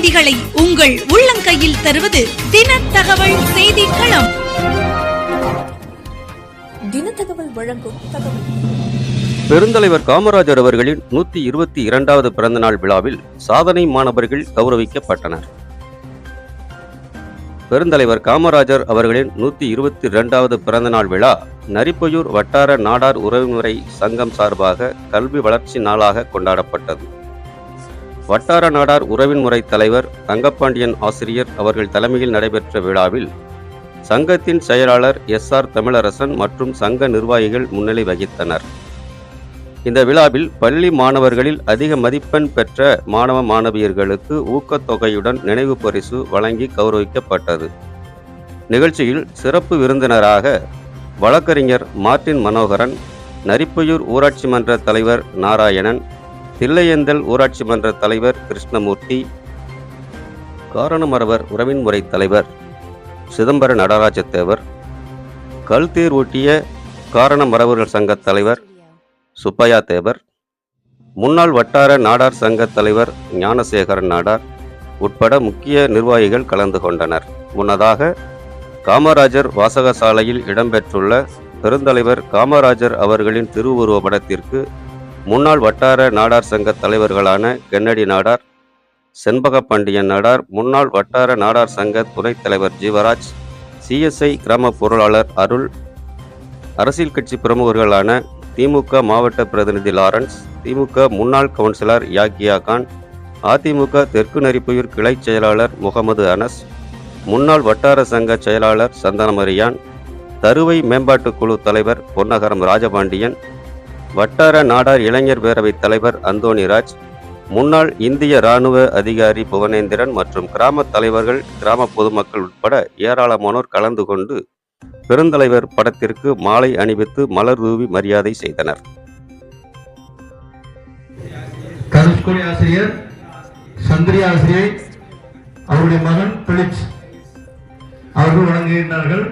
செய்திகளை உங்கள் உள்ளங்கையில் தருவது தின தகவல் செய்தி களம் தினத்தகவல் வழங்கும் தகவல். பெருந்தலைவர் காமராஜர் அவர்களின் நூத்தி இருபத்தி இரண்டாவது பிறந்தநாள் விழாவில் சாதனை மாணவர்கள் கௌரவிக்கப்பட்டனர். பெருந்தலைவர் காமராஜர் அவர்களின் நூத்தி இருபத்தி இரண்டாவது பிறந்தநாள் விழா நரிப்பையூர் வட்டார நாடார் உறவுமுறை சங்கம் சார்பாக கல்வி வளர்ச்சி நாளாக கொண்டாடப்பட்டது. வட்டார நாடார் உறவின் முறை தலைவர் தங்கப்பாண்டியன் ஆசிரியர் அவர்கள் தலைமையில் நடைபெற்ற விழாவில் சங்கத்தின் செயலாளர் எஸ் ஆர் தமிழரசன் மற்றும் சங்க நிர்வாகிகள் முன்னிலை வகித்தனர். இந்த விழாவில் பள்ளி மாணவர்களில் அதிக மதிப்பெண் பெற்ற மாணவ மாணவியர்களுக்கு ஊக்கத்தொகையுடன் நினைவு பரிசு வழங்கி கௌரவிக்கப்பட்டது. நிகழ்ச்சியில் சிறப்பு விருந்தினராக வழக்கறிஞர் மார்ட்டின் மனோகரன் நரிப்பையூர் ஊராட்சி மன்ற தலைவர் நாராயணன் தில்லையந்தல் ஊராட்சி மன்ற தலைவர் கிருஷ்ணமூர்த்தி காரணமரவர் உறவின்முறை தலைவர் சிதம்பர நடராஜத்தேவர் கல்தேர் ஒட்டிய காரணமரவர்கள் சங்க தலைவர் சுப்பையா தேவர் முன்னாள் வட்டார நாடார் சங்க தலைவர் ஞானசேகரன் நாடார் உட்பட முக்கிய நிர்வாகிகள் கலந்து கொண்டனர். முன்னதாக காமராஜர் வாசகசாலையில் இடம்பெற்றுள்ள பெருந்தலைவர் காமராஜர் அவர்களின் திருவுருவ படத்திற்கு முன்னாள் வட்டார நாடார் சங்க தலைவர்களான கென்னடி நாடார் செண்பக பாண்டியன் நாடார் முன்னாள் வட்டார நாடார் சங்க துணைத் தலைவர் ஜீவராஜ் சிஎஸ்ஐ கிராம பொருளாளர் அருள் அரசியல் கட்சி பிரமுகர்களான திமுக மாவட்ட பிரதிநிதி லாரன்ஸ் திமுக முன்னாள் கவுன்சிலர் யாக்கியா கான் அதிமுக தெற்கு நரிப்புயூர் கிளை செயலாளர் முகமது அனஸ் முன்னாள் வட்டார சங்க செயலாளர் சந்தனமரியான் தருவை மேம்பாட்டுக் குழு தலைவர் பொன்னகரம் ராஜபாண்டியன் வட்டார நாடார் இளைஞர் பேரவைத் தலைவர் அந்தோணிராஜ் முன்னாள் இந்திய இராணுவ அதிகாரி புவனேந்திரன் மற்றும் கிராம தலைவர்கள் கிராம பொதுமக்கள் உட்பட ஏராளமானோர் கலந்து கொண்டு பெருந்தலைவர் படத்திற்கு மாலை அணிவித்து மலர் தூவி மரியாதை செய்தனர். ஆசிரியர் சந்திரி ஆசிரியை அவருடைய மகன் பிலிப்ஸ் அவர்கள் வழங்குகின்றார்கள்.